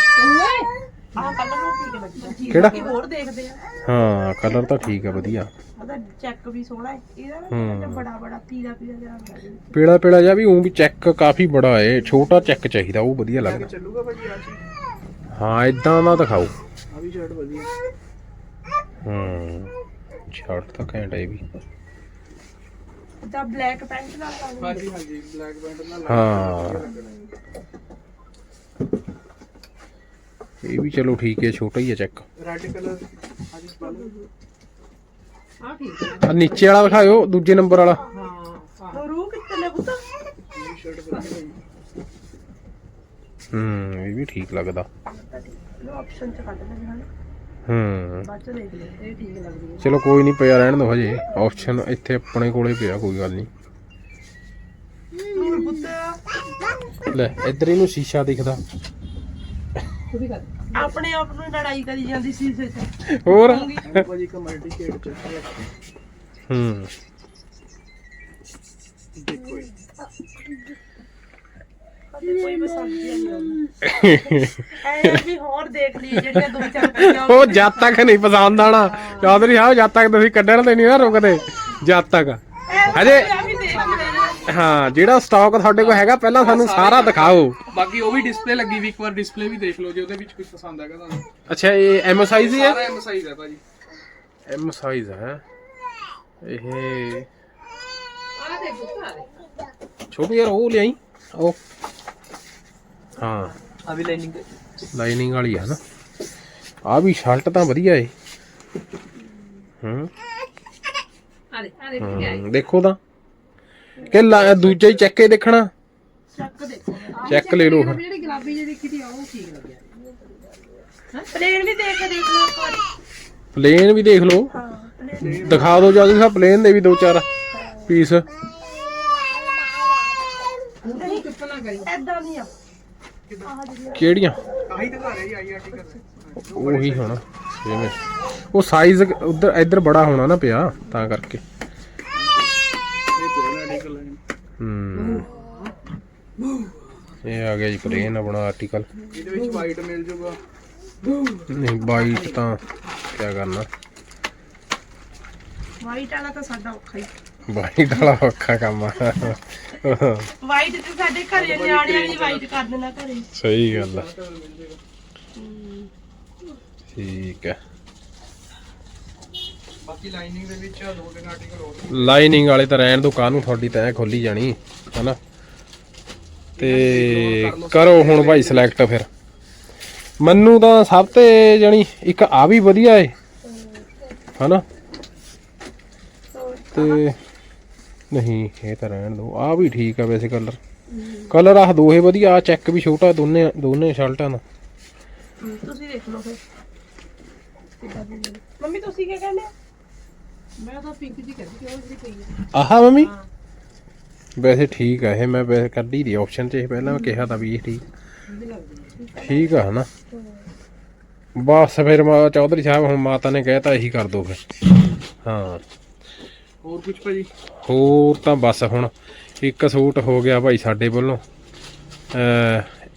ਕਿਹੜਾ? ਕਿ ਹੋਰ ਦੇਖਦੇ ਆ ਹਾਂ ਕਲਰ ਤਾਂ ਠੀਕ ਆ ਵਧੀਆ। ਉਹਦਾ ਚੈੱਕ ਵੀ ਸੋਹਣਾ ਹੈ। ਇਹਦਾ ਹੂੰ। ਬੜਾ ਬੜਾ ਪੀਲਾ ਪੀਲਾ ਜਿਹਾ ਹੁੰਦਾ ਹੈ ਪੀਲਾ ਪੀਲਾ ਜਿਹਾ ਵੀ ਉਹ ਵੀ ਚੈੱਕ ਕਾਫੀ ਬੜਾ ਏ ਛੋਟਾ ਚੈੱਕ ਚਾਹੀਦਾ ਉਹ ਵਧੀਆ ਲੱਗਦਾ। ਚੱਲੂਗਾ ਭਾਜੀ ਆ ਚੀਜ਼। ਹਾਂ ਇਦਾਂ ਦਾ ਦਿਖਾਓ। ਆ ਵੀ ਸ਼ਰਟ ਵਧੀਆ। ਹੂੰ ਸ਼ਰਟ ਤਾਂ ਘੈਂਟ ਹੈ ਇਹ ਵੀ। ਤਾਂ ਬਲੈਕ ਪੈਂਟ ਨਾਲ ਪਾਉਂਦੇ ਹਾਂਜੀ ਹਾਂਜੀ ਬਲੈਕ ਪੈਂਟ ਨਾਲ ਹਾਂ। ਇਹ ਵੀ ਚਲੋ ਠੀਕ ਹੈ ਛੋਟਾ ਹੀ ਹੈ ਚੈੱਕ ਰੈੱਡ ਕਲਰ ਹਾਂਜੀ ਪਾ ਲਓ ਆ ਠੀਕ ਹੈ। ਆ ਨੀਚੇ ਵਾਲਾ ਦਿਖਾਇਓ ਦੂਜੇ ਨੰਬਰ ਵਾਲਾ। ਹਾਂ ਰੂ ਕਿੱਥੇ ਨੇ ਪੁੱਤ? ਹੂੰ ਇਹ ਵੀ ਠੀਕ ਲੱਗਦਾ। ਆਪਸ਼ਨ ਚ ਕੱਢ ਲੈਣਾ ਹੂੰ। ਬਾਅਦ ਚ ਦੇਖ ਲੈ ਇਹ ਠੀਕ ਲੱਗਦੀ ਹੈ। ਚਲੋ ਕੋਈ ਨਹੀਂ ਪਿਆ ਰਹਿਣ ਦੋ ਹਜੇ। ਆਪਸ਼ਨ ਇੱਥੇ ਆਪਣੇ ਕੋਲੇ ਪਿਆ ਕੋਈ ਗੱਲ ਨਹੀਂ। ਲੈ ਇੱਧਰ ਇਹਨੂੰ ਸ਼ੀਸ਼ਾ ਦਿਖਦਾ। ਤੂੰ ਵੀ ਕਰ ਆਪਣੇ ਆਪ ਨੂੰ ਲੜਾਈ ਕਰੀ ਜਾਂਦੀ ਸੀ ਇਸੇ ਚ ਹੋਰ? ਚ ਹੂੰ। ਦੇਖੋ ਇਹ। ਕਦੇ ਕੋਈ ਪਸੰਦ ਨਹੀਂ। *laughs* ਆਉਂਦੀ ਐ ਵੀ ਹੋਰ ਦੇਖ ਲਈ ਜਿਹੜੀਆਂ ਦੋ ਚਾਰ ਪਈਆਂ ਉਹ ਜਦ ਤੱਕ ਨਹੀਂ ਪਸੰਦ ਆਣਾ ਚੌਧਰੀ ਸਾਹਿਬ ਜਦ ਤੱਕ ਤੁਸੀਂ ਕੱਢਣ ਤੇ ਨਹੀਂ ਨਾ ਰੁਕਦੇ ਜਦ ਤੱਕ। ਹਜੇ ਦੇਖ ਹਾਂ ਜਿਹੜਾ ਸਟਾਕ ਤੁਹਾਡੇ ਕੋਲ ਹੈਗਾ ਪਹਿਲਾਂ ਸਾਨੂੰ ਸਾਰਾ ਦਿਖਾਓ। ਬਾਕੀ ਉਹ ਵੀ ਡਿਸਪਲੇ ਲੱਗੀ ਵੀ ਇੱਕ ਵਾਰ ਡਿਸਪਲੇ ਵੀ ਦੇਖ ਲਓ ਜੇ ਉਹਦੇ ਵਿੱਚ ਕੁਝ ਪਸੰਦ ਆਏਗਾ ਤੁਹਾਨੂੰ। ਅੱਛਾ ਇਹ ਐਮ ਸਾਈਜ਼ ਹੀ ਹੈ? ਸਾਰਾ ਐਮ ਸਾਈਜ਼ ਹੈ ਭਾਜੀ। ਐਮ ਸਾਈਜ਼ ਹੈ। ਇਹ ਆ ਦੇ ਪੁੱਤ ਆ ਦੇ ਛੋਟੀ ਯਾਰ ਉਹ ਲਿਆਈ। ਉਹ ਹਾਂ। ਆ ਵੀ ਲਾਈਨਿੰਗ ਲਾਈਨਿੰਗ ਵਾਲੀ ਹੈ ਨਾ। ਆ ਵੀ ਸ਼ਰਟ ਤਾਂ ਵਧੀਆ ਏ। ਹੂੰ। ਆ ਦੇ ਆ ਦੇ ਠੀਕ ਹੈ। ਹੂੰ, ਦੇਖੋ ਤਾਂ। ਕਿ ਲਾ- ਦੂਜਾ ਹੀ ਚੱਕ ਕੇ ਦੇਖਣਾ। ਚੱਕ ਦੇਖੋ। ਚੈੱਕ ਲੈ ਲਓ ਫਿਰ ਜਿਹੜੀ ਗੁਲਾਬੀ ਜਿਹੀ ਦੇਖੀ ਤੀ ਆ ਉਹ ਠੀਕ ਲੱਗਿਆ। ਪਲੇਨ ਵੀ ਦੇਖ ਕੇ ਦੇਖ ਲਓ ਪਲੇਨ ਵੀ ਦੇਖ ਲਓ। ਹਾਂ ਪਲੇਨ ਦਿਖਾ ਦਿਓ ਜਲਦੀ ਸਾਹਿਬ ਪਲੇਨ ਦੇ ਵੀ ਦੋ ਚਾਰ ਪੀਸ ਨਹੀਂ ਚੁੱਪ ਨਾ ਕਰੀ। ਐਦਾਂ ਨਹੀਂ ਆ। ਕਿਹੜੀਆਂ? ਆਹੀ ਤਾਂ ਘਰ ਹੈ। ਆਈ ਆਰਟੀਕਲ ਉਹੀ ਹੋਣਾ ਸੇਮ ਉਹ ਸਾਈਜ਼ ਉਧਰ, ਇੱਧਰ ਬੜਾ ਹੋਣਾ ਨਾ ਪਿਆ, ਤਾਂ ਕਰਕੇ। ਹੂੰ। ਇਹ ਆ ਗਿਆ ਜੀ ਪਲੇਨ ਆਪਣਾ ਆਰਟੀਕਲ ਇਹਦੇ ਵਿੱਚ ਵਾਈਟ ਮਿਲ ਜਾਊਗਾ ਨਹੀਂ ਬਾਈਟ ਤਾਂ ਕੀ ਕਰਨਾ। ਵਾਈਟ ਵਾਲਾ ਤਾਂ ਸਾਡਾ ਔਖਾ ਹੀ। ਬਾਈਟ ਵਾਲਾ ਔਖਾ ਕੰਮ ਆ। ਵਾਈਟ ਤੇ ਸਾਡੇ ਘਰੇ ਨਿਆਣਿਆਂ ਦੀ ਵਾਈਟ ਕਰ ਦੇਣਾ ਘਰੇ। ਸਹੀ ਗੱਲ ਆ। ਠੀਕ ਹੈ ਬਾਕੀ ਲਾਈਨਿੰਗ ਦੇ ਵਿੱਚ ਦੋ ਤਿੰਨ ਆਰਟੀਕਲ ਹੋਰ ਲਾਈਨਿੰਗ ਵਾਲੇ ਤਾਂ ਰਹਿਣ ਦੋ ਕਾਹਨੂੰ ਤੁਹਾਡੀ ਤਾਂ ਐ ਖੋਲੀ ਜਾਣੀ ਹਨਾ? ਤੇ ਕਰੋ ਹੁਣ ਭਾਈ ਸਿਲੈਕਟ ਫਿਰ। ਮੈਨੂੰ ਤਾਂ ਸਭ ਤੇ ਜਾਣੀ ਇੱਕ ਆ ਵੀ ਵਧੀਆ ਏ ਹਨਾ? ਤੇ ਨਹੀਂ ਇਹ ਤਾਂ ਰਹਿਣ ਦੋ। ਆ ਵੀ ਠੀਕ ਆ ਵੈਸੇ ਕਲਰ ਕਲਰ ਆਹ ਦੋਹੇ ਵਧੀਆ ਆ ਚੈੱਕ ਵੀ ਛੋਟਾ ਦੋਨੇ ਦੋਨੇ ਸ਼ਰਟਾਂ ਦਾ ਤੁਸੀਂ ਦੇਖ ਲਓ ਫਿਰ। ਕਿੱਦਾਂ ਦੀ ਲੱਗੀ। ਮੰਮੀ ਤੁਸੀਂ ਕੀ ਕਹਿੰਦੇ? ਮੈਂ ਤਾਂ ਪਿੰਕ ਜੀ ਕਰਦੀ ਕਿ ਉਹ ਜਿਹੜੀ ਪਈ ਹੈ ਆਹਾ ਮੰਮੀ? ਵੈਸੇ ਠੀਕ ਆ ਇਹ ਮੈਂ ਵੈਸੇ ਕੱਢੀ ਦੀ ਆਪਸ਼ਨ ਚ ਇਹ ਪਹਿਲਾਂ ਮੈਂ ਕਿਹਾ ਤਾਂ ਵੀ ਇਹ ਠੀਕ। ਵੀ ਲੱਗਦੀ ਹੈ ਠੀਕ ਆ ਹਨਾ? ਬਸ ਫਿਰ ਮਾ ਚੌਧਰੀ ਸਾਹਿਬ ਹੁਣ ਮਾਤਾ ਨੇ ਕਹਿਤਾ ਇਹੀ ਕਰ ਦੋ ਫਿਰ। ਹਾਂ। ਹੋਰ ਕੁਝ ਭਾਜੀ? ਹੋਰ ਤਾਂ ਬਸ ਹੁਣ ਇੱਕ ਸੂਟ ਹੋ ਗਿਆ ਭਾਈ ਸਾਡੇ ਵੱਲੋਂ।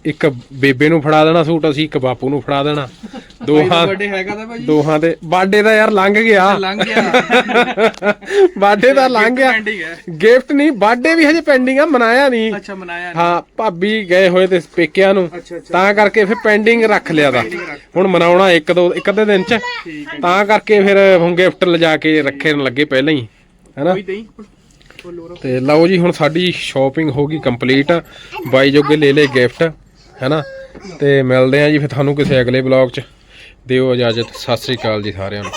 ਇੱਕ ਬੇਬੇ ਨੂੰ ਫੜਾ ਦੇਣਾ ਸੂਟ ਅਸੀਂ ਇੱਕ ਬਾਪੂ ਨੂੰ ਫੜਾ ਦੇਣਾ। *laughs* ਦੋਹਾਂ ਬਰਥਡੇ ਹੈਗਾ ਤਾਂ ਭਾਜੀ? ਦੋਹਾਂ ਦੇ ਬਰਥਡੇ ਦਾ ਯਾਰ ਲੰਘ ਗਿਆ। ਲੰਘ ਗਿਆ। *laughs* ਬਰਥਡੇ ਦਾ ਲੰਘ ਗਿਆ। ਗਿਫਟ ਨਹੀਂ ਬਰਥਡੇ ਵੀ ਹਜੇ ਪੈਂਡਿੰਗ ਆ ਮਨਾਇਆ ਨਹੀਂ। ਅੱਛਾ ਮਨਾਇਆ। ਹਾਂ ਭਾਬੀ ਗਏ ਹੋਏ ਤੇ ਪੇਕਿਆਂ ਨੂੰ। ਤਾਂ ਕਰਕੇ ਫਿਰ ਪੈਂਡਿੰਗ ਰੱਖ ਲਿਆ ਦਾ ਹੁਣ ਮਨਾਉਣਾ ਇੱਕ ਦੋ ਇੱਕ ਅੱਧੇ ਦਿਨ ਚ। ਤਾਂ ਕਰਕੇ ਫਿਰ ਹੁਣ ਗਿਫਟ ਲਿਜਾ ਕੇ ਰੱਖੇ ਲੱਗੇ ਪਹਿਲਾਂ ਹੀ। ਹੈਨਾ ਕੋਈ ਦੇਈ ਬੋਲੋ ਰੋ ਤੇ ਲਓ ਜੀ ਹੁਣ ਸਾਡੀ ਸ਼ਾਪਿੰਗ ਹੋ ਗਈ ਕੰਪਲੀਟ ਬਾਈ ਜੋਗੇ ਲੈ ਲਏ ਗਿਫਟ ਹੈਨਾ ਤੇ ਮਿਲਦੇ ਆਂ ਜੀ ਫਿਰ ਤੁਹਾਨੂੰ ਕਿਸੇ ਅਗਲੇ ਬਲੌਗ 'ਚ। ਦਿਓ ਇਜਾਜ਼ਤ। ਸਤਿ ਸ੍ਰੀ ਅਕਾਲ ਜੀ ਸਾਰਿਆਂ ਨੂੰ।